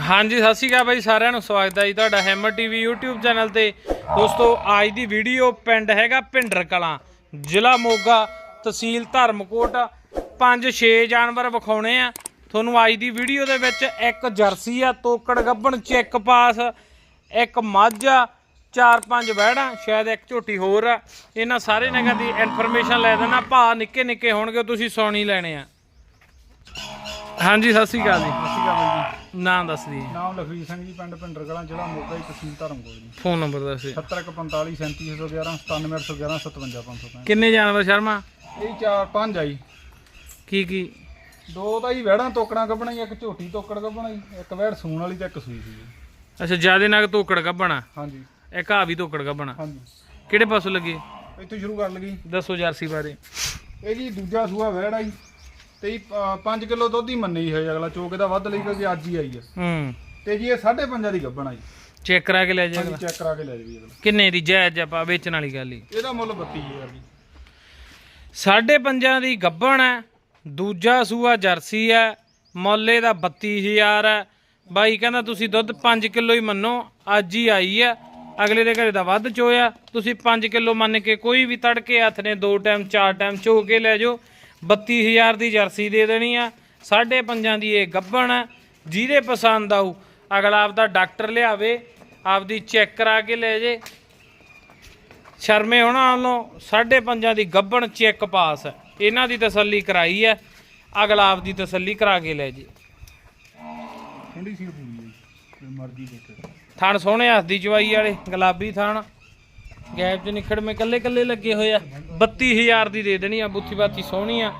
ਹਾਂਜੀ, ਸਤਿ ਸ਼੍ਰੀ ਅਕਾਲ ਬਾਈ, ਸਾਰਿਆਂ ਨੂੰ ਸਵਾਗਤ ਹੈ ਜੀ ਤੁਹਾਡਾ ਹੈਮਰ ਟੀਵੀ YouTube ਚੈਨਲ ਤੇ। ਦੋਸਤੋ, ਅੱਜ ਦੀ ਵੀਡੀਓ ਪਿੰਡ ਹੈਗਾ ਭਿੰਡਰ ਕਲਾਂ, ਜ਼ਿਲ੍ਹਾ ਮੋਗਾ ਤਹਿਸੀਲ ਧਰਮਕੋਟ। ਪੰਜ, ਛੇ ਜਾਨਵਰ ਵਿਖਾਉਣੇ ਆ। ਤੁਹਾਨੂੰ ਅੱਜ ਦੀ ਵੀਡੀਓ ਦੇ ਵਿੱਚ ਇੱਕ ਜਰਸੀ ਆ, ਤੋਕੜ ਗੱਭਣ, ਚੈੱਕ ਪਾਸ, ਇੱਕ ਮੱਝ ਆ, ਚਾਰ ਪੰਜ ਵਹਿੜਾਂ ਸ਼ਾਇਦ ਇੱਕ ਝੋਟੀ ਹੋਰ ਆ। ਇਹਨਾਂ ਸਾਰੇ ਨਗਾਂ ਦੀ ਇਨਫੋਰਮੇਸ਼ਨ ਲੈ ਦੇਣਾ, ਭਾ ਨਿੱਕੇ ਨਿੱਕੇ ਹੋਣਗੇ ਤੁਸੀਂ ਸੌਣੀ ਲੈਣੇ ਆ। ਹਾਂਜੀ, ਸਤਿ ਸ਼੍ਰੀ ਅਕਾਲ ਜੀ। ਸਤਿ ਸ਼੍ਰੀ ਅਕਾਲ ਬਾਈ ਜੀ ਨਾਂ ਦੱਸ ਦਈਏ। ਨਾਮ ਲਖਵੀਰ ਸਿੰਘ ਜੀ ਪਿੰਡ ਭਿੰਡਰ ਕਲਾਂ ਜ਼ਿਲ੍ਹਾ ਮੋਗਾ ਜੀ ਤਹਿਸੀਲ ਧਰਮਕੋਟ ਜੀ। ਫੋਨ ਨੰਬਰ ਦੱਸ ਦਿਓ। 7145 3711 97811 57565 ਕਿੰਨੇ ਜਾਨਵਰ ਸ਼ਰਮਾ? ਇਹ ਚਾਰ ਪੰਜ ਆ ਜੀ। ਕੀ ਕੀ? ਦੋ ਤਾਂ ਜੀ ਵਹਿੜਾਂ ਤੋਕੜਾਂ ਕੱਢਣਾ ਜੀ ਇੱਕ ਝੋਟੀ ਤੋਕੜ ਕੱਢਣਾ ਜੀ ਇੱਕ ਵਹਿੜ ਸੂਣ ਵਾਲੀ ਤੇ ਇੱਕ ਸੂਈ ਸੀ ਅੱਛਾ ਜਿਆਦੇ ਨਗ ਤੋਕੜ ਕੱਢਣਾ ਹਾਂਜੀ। ਇੱਕ ਆ ਵੀ ਤੋਕੜ ਕੱਢਣਾ ਹਾਂਜੀ। ਕਿਹੜੇ ਪਾਸੋਂ ਲੱਗੇ? ਇੱਥੋਂ ਸ਼ੁਰੂ ਕਰ ਲਗੀ। ਦੱਸੋ ਜਰਸੀ ਬਾਰੇ। ਇਹ ਜੀ ਦੂਜਾ ਸੂਆ ਵਹਿੜ ਆ ਜੀ। ਤੇ 5 ਕਿਲੋ ਦੁੱਧ ਹੀ ਮੰਨੀ ਹੈ ਅਗਲਾ ਚੋਕ ਦਾ ਵੱਧ ਲਈ ਕਿਉਂਕਿ ਅੱਜ ਹੀ ਆਈ ਹੈ ਹੂੰ। ਤੇ ਜੀ ਇਹ 5.5 ਦੀ ਗੱਬਣ ਆ ਜੀ। ਚੈੱਕ ਕਰਾ ਕੇ ਲੈ ਹਾਂਜੀ ਜਾਏਗਾ ਚੈੱਕ ਕਰਾ ਕੇ ਲੈ ਜੀ ਅਗਲਾ। ਕਿੰਨੇ ਦੀ ਜਾਇਜ਼ ਆਪਾਂ ਵੇਚਣ ਵਾਲੀ ਗੱਲ ਹੀ? ਇਹਦਾ ਮੁੱਲ 32000 ਜੀ। ਸਾਢੇ ਪੰਜਾਂ ਦੀ ਗੱਬਣ ਹੈ ਦੂਜਾ ਸੂਆ ਜਰਸੀ ਹੈ ਮੁੱਲੇ ਦਾ 32000 ਹੈ ਬਾਈ ਕਹਿੰਦਾ ਤੁਸੀਂ ਦੁੱਧ 5 ਕਿਲੋ ਹੀ ਮੰਨੋ ਅੱਜ ਹੀ ਆਈ ਹੈ ਅਗਲੇ ਦੇ ਘਰੇ ਦਾ ਵੱਧ ਚੋਇਆ। ਤੁਸੀਂ 5 ਕਿਲੋ ਮੰਨ ਕੇ ਕੋਈ ਵੀ ਤੜਕੇ ਹੱਥ ਨੇ ਦੋ ਟਾਈਮ ਚਾਰ ਟਾਈਮ ਚੋ ਕੇ ਲੈ ਜਾਓ। 32000 ਦੀ ਜਰਸੀ ਦੇ ਦੇਣੀ ਆ ਸਾਢੇ ਪੰਜਾਂ ਦੀ ਇਹ ਗੱਬਣ ਹੈ ਜਿਹਦੇ ਪਸੰਦ ਆਊ ਅਗਲਾ ਆਪਦਾ ਡਾਕਟਰ ਲਿਆਵੇ ਆਪਦੀ ਚੈੱਕ ਕਰਾ ਕੇ ਲੈ ਜੇ। ਸ਼ਰਮੇ ਹੋਣਾ ਵੱਲੋਂ ਸਾਢੇ ਪੰਜਾਂ ਦੀ ਗੱਬਣ ਚੈੱਕ ਪਾਸ ਹੈ। ਇਹਨਾਂ ਦੀ ਤਸੱਲੀ ਕਰਾਈ ਹੈ ਅਗਲਾ ਆਪ ਦੀ ਤਸੱਲੀ ਕਰਾ ਕੇ ਲੈ ਜੀ। ਠੰਡੀ ਸੀਲ ਪੂਰੀ ਹੈ ਜੀ ਕੋਈ ਮਰਜ਼ੀ ਦੇਖੇ। ਥਣ ਸੋਹਣੇ ਹੱਥ ਦੀ ਚਵਾਈ ਵਾਲੇ ਗੁਲਾਬੀ ਥਣ। ਗੈਪ ਚ ਨਿਖੜ ਮੇ ਕੱਲੇ ਕੱਲੇ ਲੱਗੇ ਹੋਏ ਆ। 32000 ਦੀ ਦੇ ਦੇਣੀ ਆ ਬੁੱਥੀ ਬਾਤੀ ਸੋਹਣੀ ਆ।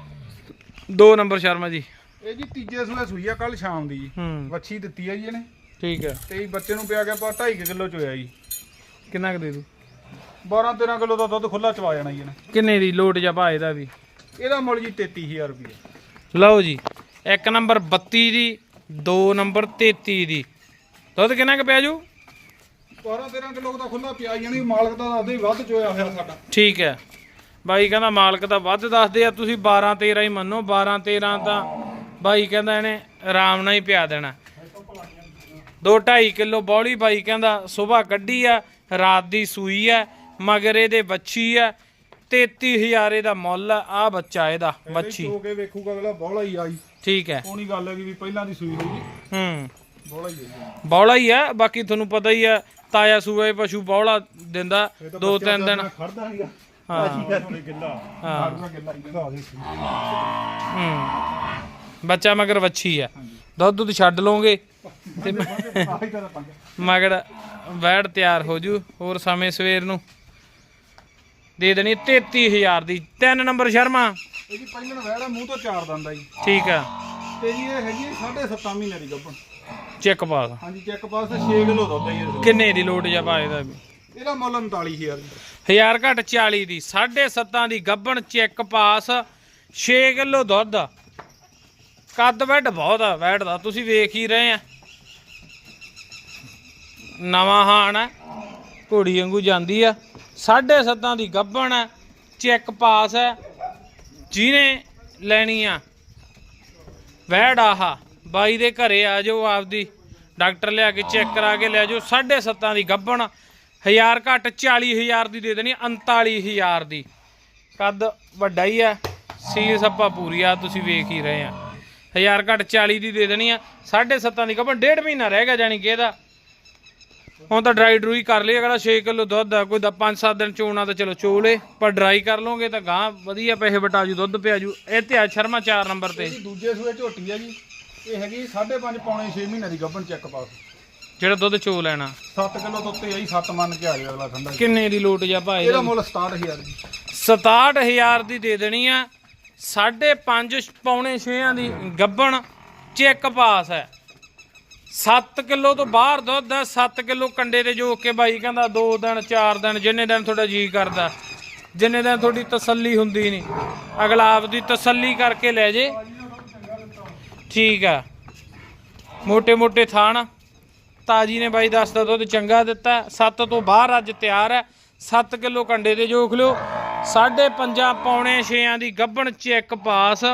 ਦੋ ਨੰਬਰ ਸ਼ਰਮਾ ਜੀ। ਇਹ ਜੀ ਤੀਜੇ ਸੂਏ ਸੂਈ ਆ ਕੱਲ ਸ਼ਾਮ ਦੀ ਜੀ। ਹੂੰ। ਵੱਛੀ ਦਿੱਤੀ ਆ ਜੀ ਇਹਨੇ। ਠੀਕ ਹੈ ਤੇ ਜੀ ਬੱਚੇ ਨੂੰ ਪਿਆ ਗਿਆ ਪਾ 2.5 ਕਿਲੋ ਚੋਇਆ ਜੀ। ਕਿੰਨਾ ਕੁ ਦੇ ਦੂ? 12 13 ਕਿਲੋ ਦਾ ਦੁੱਧ ਖੁੱਲਾ ਚਵਾ ਜਾਣਾ ਜੀ ਇਹਨੇ। ਕਿੰਨੇ ਦੀ ਲੋਟ ਜਾਂ ਭਾਏ ਦਾ ਵੀ? ਇਹਦਾ ਮੁੱਲ ਜੀ 33000 ਰੁਪਏ ਲਓ ਜੀ ਇੱਕ ਨੰਬਰ 32 ਦੀ ਦੋ ਨੰਬਰ 33 ਦੀ। ਦੁੱਧ ਕਿੰਨਾ ਕੁ ਪਿਆ ਜੂ? 12 13 ਕਿਲੋ ਦਾ ਖੁੱਲਾ ਪਿਆ ਜਾਣੀ ਮਾਲਕ ਦਾ ਦੱਸਦੇ ਹੀ ਵੱਧ ਚੋਇਆ ਹੋਇਆ ਸਾਡਾ। ਠੀਕ ਹੈ। ਬਾਈ ਕਹਿੰਦਾ ਮਾਲਕ ਤਾਂ ਵੱਧ ਦੱਸਦੇ ਆ ਤੁਸੀਂ 12 13 ਹੀ ਮੰਨੋ 12 13 ਤਾਂ ਬਾਈ ਕਹਿੰਦਾ ਇਹਨੇ ਆਰਾਮ ਨਾਲ ਹੀ ਪਿਆ ਦੇਣਾ। 2 2.5 ਕਿਲੋ ਬੌਲੀ ਬਾਈ ਕਹਿੰਦਾ ਸਵੇਰ ਕੱਢੀ ਆ ਰਾਤ ਦੀ ਸੂਈ ਆ ਮਗਰ ਇਹਦੇ ਬੱਚੀ ਆ 33000 ਇਹਦਾ ਮੁੱਲ ਆ ਆਹ ਬੱਚਾ ਇਹਦਾ ਬੱਚੀ ਚੋ ਕੇ ਵੇਖੂਗਾ ਅਗਲਾ ਬੋਲਾ ਹੀ ਆਈ ਠੀਕ ਹੈ। ਕੋਣੀ ਗੱਲ ਹੈ ਕਿ ਵੀ ਪਹਿਲਾਂ ਦੀ ਸੂਈ ਹੋਈ ਹੂੰ। ਬੋਲਾ ਹੀ ਆਈ ਬੌਲਾ ਹੀ ਆ ਬਾਕੀ ਤੁਹਾਨੂੰ ਪਤਾ ਹੀ ਆ ਤਾਇਆ ਸੂਏ ਪਸ਼ੂ ਬੌਲਾ ਦਿੰਦਾ ਦੋ ਤਿੰਨ ਦਿਨ। ਖੜਦਾ ਨਹੀਂਗਾ ਹਾਂ। ਗਿੱਲਾ। ਹਾਂ। ਮਾਰੂਗਾ ਗਿੱਲਾ ਹੀ ਦਿਖਾ ਦੇ ਹੂੰ। ਬੱਚਾ ਮਗਰ ਵੱਛੀ ਆ। ਦੁੱਧ ਦੁੱਧ ਛੱਡ ਲਓਗੇ ਤੇ ਮਗਰ ਵੈੜ ਤਿਆਰ ਹੋ ਜੂ ਹੋਰ ਸਮੇਂ ਸਵੇਰ ਨੂੰ। ਦੇ ਦੇਣੀ 33000 ਦੀ। ਤਿੰਨ ਨੰਬਰ ਸ਼ਰਮਾ। ਇਹ ਜੀ ਪਹਿਲਣ ਵਹਿੜਾ ਮੂੰਹ ਤੋਂ ਚਾਰ ਦੰਦਾ ਜੀ। ਠੀਕ ਆ। ਤੇ ਜੀ ਇਹ ਹੈਗੀ 7.5 ਮਹੀਨੇ ਦੀ ਗੱਭਣ। ਚੈੱਕ ਪਾਸ ਹਾਂਜੀ ਚੈੱਕ ਪਾਸ ਤੇ 6 ਕਿਲੋ ਦੁੱਧ ਹੈ ਜੀ ਕਿੰਨੇ ਦੀ ਲੋਟ ਜਾ ਪਾਏ ਦਾ ਵੀ। ਇਹਦਾ ਮੁੱਲ 39000 ਜੀ ਹਜ਼ਾਰ ਘੱਟ 40 ਦੀ 7.5 ਦੀ ਗੱਬਣ ਚੈੱਕ ਪਾਸ 6 ਕਿਲੋ ਦੁੱਧ। ਕੱਦ ਵੱਡ ਬਹੁਤ ਆ ਵੈੜ ਦਾ ਤੁਸੀਂ ਵੇਖ ਹੀ ਰਹੇ ਆ। ਨਵਾਂ ਹਾਣ ਹੈ ਘੋੜੀ ਵਾਂਗੂ ਜਾਂਦੀ ਆ। 7.5 ਦੀ ਗੱਬਣ ਹੈ ਚੈੱਕ ਪਾਸ ਹੈ ਜਿਹਨੇ ਲੈਣੀ ਆ ਵੈੜ ਆਹ। ਬਾਈ ਦੇ ਘਰੇ ਆ ਜਾਓ ਆਪਦੀ। ਡਾਕਟਰ ਲਿਆ ਕੇ ਚੈੱਕ ਕਰਾ ਕੇ ਲੈ ਜਾਓ। 7.5 ਦੀ ਗੱਬਣ ਹਜ਼ਾਰ ਘੱਟ 40000 ਦੀ ਦੇ ਦੇਣੀ 39000 ਦੀ। ਕੱਦ ਵੱਡਾ ਹੀ ਆ। ਸੀਸ ਆਪਾਂ ਪੂਰੀ ਆ ਤੁਸੀਂ ਵੇਖ ਹੀ ਰਹੇ ਆ। ਹਜ਼ਾਰ ਘੱਟ 40 ਦੀ ਦੇ ਦੇਣੀ ਆ। 7.5 ਦੀ ਗੱਬਣ ਡੇਢ ਮਹੀਨਾ ਰਹਿ ਗਿਆ ਜਾਨੀ ਕਿ ਇਹਦਾ। ਹੁਣ ਤਾਂ ਡਰਾਈ ਡਰੂਈ ਕਰ ਲਈ, ਅਗਲਾ 6 ਕਿਲੋ ਦੁੱਧ ਆ, ਕੋਈ ਦਾ 5-7 ਦਿਨ ਚੋਣਾ ਤਾਂ ਚਲੋ ਚੋਲੇ, ਪਰ ਡਰਾਈ ਕਰ ਲਓਗੇ ਤਾਂ ਗਾਂ ਵਧੀਆ ਪੈਸੇ ਬਟਾਜੂ, ਦੁੱਧ ਪਿਆ ਜੂ ਇਹ ਤੇ ਆ ਸ਼ਰਮਾ 4 ਨੰਬਰ ਤੇ। ਦੂਜੇ ਸੂਏ ਝੋਟੀ ਆ ਜੀ। ਇਹ ਹੈਗੀ 5.5 ਪੌਣੇ 6 ਮਹੀਨੇ ਦੀ ਗੱਭਣ ਚੈੱਕ ਪਾਸ ਜਿਹੜਾ ਦੁੱਧ ਚੋ ਲੈਣਾ। 7 ਕਿਲੋ ਤੋਂ ਉੱਤੇ ਆਈ 7 ਮੰਨ ਕੇ ਆ ਜਾਏ ਅਗਲਾ ਠੰਡਾ। ਕਿੰਨੇ ਦੀ ਲੋਟ ਜਾ ਭਾਏ ਇਹਦਾ ਮੁੱਲ 67000 ਜੀ 67000 ਦੀ ਦੇ ਦੇਣੀ ਆ। 5.5 ਪੌਣੇ 6 ਦੀ ਗੱਬਣ ਚੈੱਕ ਪਾਸ ਹੈ। 7 ਕਿਲੋ ਤੋਂ ਬਾਹਰ ਦੁੱਧ ਹੈ 7 ਕਿਲੋ ਕੰਡੇ ਤੇ ਜੋ ਕੇ ਬਾਈ ਕਹਿੰਦਾ 2 ਦਿਨ 4 ਦਿਨ ਜਿੰਨੇ ਦਿਨ ਤੁਹਾਡਾ ਜੀ ਕਰਦਾ। ਜਿੰਨੇ ਦਿਨ ਤੁਹਾਡੀ ਤਸੱਲੀ ਹੁੰਦੀ ਨਹੀਂ। ਅਗਲਾ ਆਪ ਦੀ ਤਸੱਲੀ ਕਰਕੇ ਲੈ ਜੇ। ਠੀਕ ਆ। ਮੋਟੇ ਮੋਟੇ ਥਾਣ। ਤਾਜੀ ਨੇ ਬਾਈ ਦੱਸਦਾ ਦੁੱਧ ਚੰਗਾ ਦਿੱਤਾ। 7 ਤੋਂ ਬਾਹਰ ਅੱਜ ਤਿਆਰ ਹੈ 7 ਕਿਲੋ ਕੰਡੇ ਦੇ ਜੋਖ ਲਿਓ। 5.5 ਪੌਣੇ 6ਾਂ ਦੀ ਗੱਬਣ ਚੈੱਕ ਪਾਸ।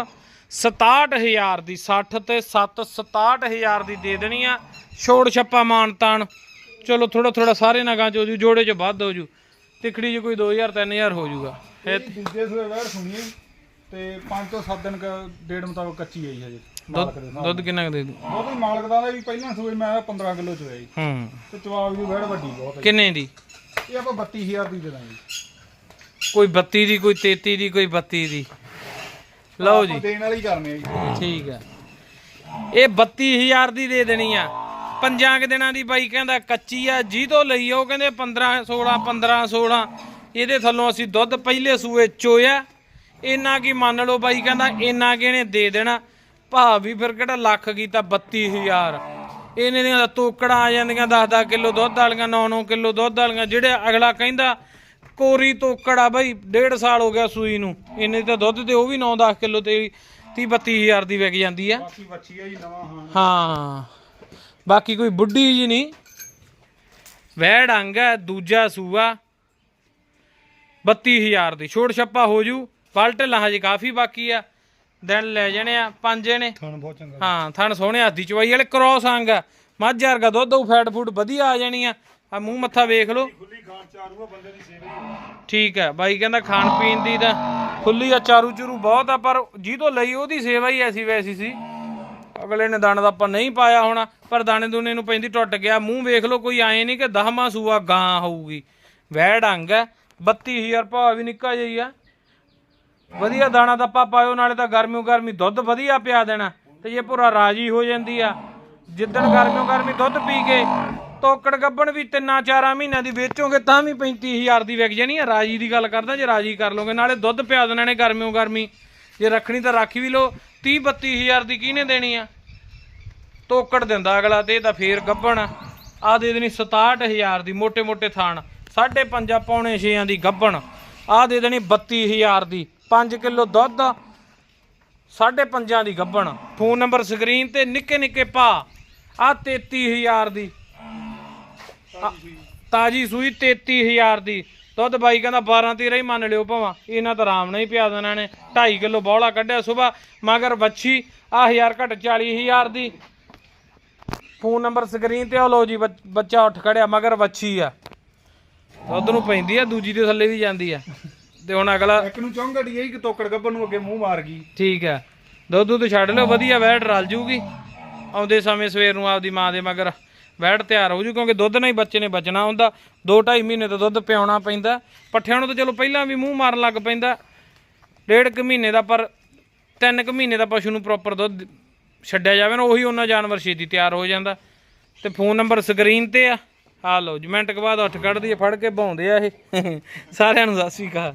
67000 ਦੀ 60 ਤੇ 7 67000 ਦੀ ਦੇ ਦੇਣੀ ਆ। ਛੋੜ ਛੱਪਾ ਮਾਨਤਾਨ ਚਲੋ ਥੋੜਾ ਥੋੜਾ ਸਾਰੇ ਨਗਾਂ ਚ ਹੋ ਜੂ, ਜੋੜੇ ਚ ਵੱਧ ਹੋ ਜੂ। ਤਿੱਖੜੀ ਚ ਕੋਈ 2000 3000 ਹੋ ਜੂਗਾ। ਦੂਜੇ ਸਵੇਰ ਸੁਣੀ ਤੇ 5 ਤੋਂ 7 ਦਿਨ ਡੇਟ ਮੁਤਾਬਕ ਕੱਚੀ ਆਈ ਹਜੇ। ਮਾਲਕ ਦੇ ਦੁੱਧ ਕਿੰਨਾ ਕੁ ਦੇ ਦੂ? ਉਹਦੇ ਮਾਲਕ ਦਾ ਵੀ ਪਹਿਲਾਂ ਸੂਏ ਮੈਂ 15 ਕਿਲੋ ਚ ਹੋਇਆ ਜੀ। ਹੂੰ। ਤੇ ਚਵਾਗ ਦੀ ਵੈੜ ਵੱਡੀ ਬਹੁਤ ਹੈ ਕਿੰਨੇ ਦੀ? ਇਹ ਆਪਾਂ 32000 ਦੀ ਦੇ ਦਾਂਗੇ ਕੋਈ 32 ਦੀ ਕੋਈ 33 ਦੀ ਕੋਈ 32 ਦੀ? ਲਓ ਜੀ। ਆਪਾਂ ਦੇਣ ਵਾਲੀ ਕਰਨੇ ਆ ਜੀ। ਠੀਕ ਆ ਇਹ 32000 ਦੀ ਦੇ ਦੇਣੀ ਆ। ਪੰਜਾਂ ਕੁ ਦਿਨਾਂ ਦੀ ਬਾਈ ਕਹਿੰਦਾ ਕੱਚੀ ਆ ਜੀ ਤੋਂ ਲਈ ਆ, ਉਹ ਕਹਿੰਦੇ 15 16 15 16 ਇਹਦੇ ਥੱਲੋਂ ਅਸੀਂ ਦੁੱਧ ਪਹਿਲੇ ਸੂਏ ਚੋਇਆ। ਇੰਨਾ ਕੀ ਮੰਨ ਲਓ ਬਾਈ ਕਹਿੰਦਾ ਇੰਨਾ ਕਿ ਇਹਨੇ ਦੇ ਦੇਣਾ। ਭਾ ਵੀ ਫਿਰ ਕਿਹੜਾ ਲੱਖ ਕੀਤਾ? 32000 ਇਹਨੇ ਦੀਆਂ ਤੋਕੜਾਂ ਆ ਜਾਂਦੀਆਂ 10-10 ਕਿਲੋ ਦੁੱਧ ਵਾਲੀਆਂ 9-9 ਕਿਲੋ ਦੁੱਧ ਵਾਲੀਆਂ। ਜਿਹੜੇ ਅਗਲਾ ਕਹਿੰਦਾ ਕੋਰੀ ਤੋਕੜ ਆ ਬਾਈ ਡੇਢ ਸਾਲ ਹੋ ਗਿਆ ਸੂਈ ਨੂੰ। ਇੰਨੇ ਤਾਂ ਦੁੱਧ ਤੇ ਉਹ ਵੀ 9-10 ਕਿਲੋ ਤੇ 30 32000 ਦੀ ਵਿਕ ਜਾਂਦੀ ਆ। ਬਾਕੀ ਵੱਛੀ ਆ ਜੀ ਨਵਾਂ ਹਾਂ ਹਾਂ। ਬਾਕੀ ਕੋਈ ਬੁੱਢੀ ਜੀ ਨਹੀਂ। ਵੈੜ ਅੰਗ ਹੈ ਦੂਜਾ ਸੂਆ। 32000 ਦੀ। ਛੋੜ ਛੱਪਾ ਹੋ ਜੂ। ਪਲਟ ਲਾ ਹਜੇ ਕਾਫੀ ਬਾਕੀ ਆ। ਦਿਨ ਲੈ ਜਾਣੇ ਆ ਪੰਜ ਨੇ ਥਣ ਬਹੁਤ ਚੰਗਾ। ਹਾਂ ਥਣ ਸੋਹਣੇ ਹੱਥ ਦੀ ਚਵਾਈ ਵਾਲੇ ਕ੍ਰੋਸ ਅੰਗ ਆ ਮੱਝ ਵਰਗਾ ਦੁੱਧ ਉਹ ਫੈਟ ਫੂਡ ਵਧੀਆ ਆ ਜਾਣੀ ਆ। ਆ ਮੂੰਹ ਮੱਥਾ ਵੇਖ ਲਓ। ਖੁੱਲੀ ਖਾਣ ਚਾਰੂ ਆ ਬੰਦੇ ਦੀ ਸੇਵਾ ਠੀਕ ਹੈ ਬਾਈ ਕਹਿੰਦਾ ਖਾਣ ਪੀਣ ਦੀ ਤਾਂ ਖੁੱਲੀ ਆ ਚਾਰੂ ਚੂਰੂ ਬਹੁਤ ਆ ਪਰ ਜੀ ਤੋਂ ਲਈ ਉਹਦੀ ਸੇਵਾ ਹੀ ਐਸੀ ਵੈਸੀ ਸੀ। ਅਗਲੇ ਨੇ ਦਾਣਾ ਦਾ ਆਪਾਂ ਨਹੀਂ ਪਾਇਆ ਹੋਣਾ ਪਰ ਦਾਣੇ ਦੂਣੇ ਨੂੰ ਪੈਂਦੀ ਟੁੱਟ ਗਿਆ। ਮੂੰਹ ਵੇਖ ਲਓ ਕੋਈ ਆਏ ਨਹੀਂ ਕਿ ਦਹਮਾ ਸੂਆ ਗਾਂ ਹੋਊਗੀ। ਵਹਿ ਡੰਗ ਹੈ 32000 ਭਾਅ ਵੀ ਨਿੱਕਾ ਜਿਹੀ ਆ। ਵਧੀਆ ਦਾਣਾ ਦੱਪਾ ਪਾਇਓ, ਨਾਲੇ ਤਾਂ ਗਰਮੀ ਗਰਮੀ ਦੁੱਧ ਵਧੀਆ ਪਿਆ ਦੇਣਾ, ਤੇ ਜੇ ਪੂਰਾ ਰਾਜੀ ਹੋ ਜਾਂਦੀ ਆ। ਜਿੱਦਣ ਗਰਮੀ ਗਰਮੀ ਦੁੱਧ ਪੀ ਕੇ ਤੋਕੜ ਗੱਬਣ ਵੀ ਤਿੰਨਾਂ ਚਾਰਾਂ ਮਹੀਨਿਆਂ ਦੀ ਵੇਚੋਗੇ, ਤਾਂ ਵੀ 35000 ਦੀ ਵਿਕ ਜਾਣੀ ਆ। ਰਾਜੀ ਦੀ ਗੱਲ ਕਰਦਾ, ਜੇ ਰਾਜੀ ਕਰ ਲੋਗੇ ਨਾਲੇ ਦੁੱਧ ਪਿਆ ਦੇਣਾ ਨੇ ਗਰਮੀਓ ਗਰਮੀ। ਜੇ ਰੱਖਣੀ ਤਾਂ ਰੱਖ ਵੀ ਲੋ 30 32000 ਦੀ ਕਿਹਨੇ ਦੇਣੀ ਆ? ਤੋਕੜ ਦਿੰਦਾ ਅਗਲਾ ਤੇ ਤਾਂ ਫੇਰ ਗੱਬਣ ਆ। ਦੇ ਦੇਣੀ 67000 ਦੀ ਮੋٹے ਮੋٹے ਥਾਣ 5.5 ਪੌਣੇ 6 ਦੀ ਗੱਬਣ। ਆ ਦੇ ਦੇਣੀ 32000 ਦੀ। 5 ਕਿਲੋ ਦੁੱਧ 5.5 ਦੀ ਗੱਬਣ। ਫੋਨ ਨੰਬਰ ਸਕਰੀਨ ਤੇ ਨਿੱਕੇ ਨਿੱਕੇ ਭਾ ਆ 33000 ਦੀ। ਤਾਜੀ ਸੂਈ 33000 ਦੀ। ਦੁੱਧ ਬਾਈ ਕਹਿੰਦਾ 12 13 ਹੀ ਮੰਨ ਲਿਓ ਭਾਵਾਂ। ਇਹਨਾਂ ਤਾਂ ਆਰਾਮ ਨਾਲ ਹੀ ਪਿਆ ਦੇਣਾ ਨੇ 2.5 ਕਿਲੋ ਬੌਲਾ ਕੱਢਿਆ ਸਵੇਰ ਮਗਰ ਵੱਛੀ ਆ 1000 ਘਟ 40000 ਦੀ। ਫੋਨ ਨੰਬਰ ਸਕਰੀਨ ਤੇ ਆ, ਲਓ ਜੀ, ਬੱਚ- ਬੱਚਾ ਉੱਠ ਖੜਿਆ, ਮਗਰ ਵੱਛੀ ਆ। ਦੁੱਧ ਨੂੰ ਪੈਂਦੀ ਆ, ਦੂਜੀ ਦੇ ਥੱਲੇ ਵੀ ਜਾਂਦੀ ਆ। ਤੇ ਹੁਣ ਅਗਲਾ ਇੱਕ ਨੂੰ ਚੌਂਗੜੀ ਆਈ ਕਿ ਤੋਕੜ ਗੱਬਨ ਨੂੰ ਅੱਗੇ ਮੂੰਹ ਮਾਰ ਗਈ। ਠੀਕ ਆ ਦੁੱਧ ਦੁੱਧ ਛੱਡ ਲਿਓ ਵਧੀਆ ਵੈੜ ਰਲ ਜੂਗੀ। ਆਉਂਦੇ ਸਮੇਂ ਸਵੇਰ ਨੂੰ ਆਪਦੀ ਮਾਂ ਦੇ ਮਗਰ ਵੈੜ ਤਿਆਰ ਹੋ ਜੂ ਕਿਉਂਕਿ ਦੁੱਧ ਨਾਲ ਹੀ ਬੱਚੇ ਨੇ ਬਚਣਾ ਹੁੰਦਾ। 2.5 ਮਹੀਨੇ ਤੋਂ ਦੁੱਧ ਪਿਆਉਣਾ ਪੈਂਦਾ। ਪੱਠਿਆਂ ਨੂੰ ਤਾਂ ਚਲੋ ਪਹਿਲਾਂ ਵੀ ਮੂੰਹ ਮਾਰਨ ਲੱਗ ਪੈਂਦਾ। ਡੇਢ ਕੁ ਮਹੀਨੇ ਦਾ ਪਰ ਤਿੰਨ ਕੁ ਮਹੀਨੇ ਦਾ ਪਸ਼ੂ ਨੂੰ ਪ੍ਰੋਪਰ ਦੁੱਧ ਛੱਡਿਆ ਜਾਵੇ ਨਾ ਉਹੀ ਉਹਨਾਂ ਜਾਨਵਰ ਛੇਤੀ ਤਿਆਰ ਹੋ ਜਾਂਦਾ। ਤੇ ਫੋਨ ਨੰਬਰ ਸਕਰੀਨ ਤੇ ਆ। ਆ ਲਓ ਜੀ ਮਿੰਟ ਕੁ ਬਾਅਦ ਉੱਠ ਕੱਢਦੀ ਆ ਫੜ ਕੇ ਭੌਂਦੇ ਆ ਇਹ। ਸਾਰਿਆਂ ਨੂੰ ਸਤਿ ਸ਼੍ਰੀ ਅਕਾਲ।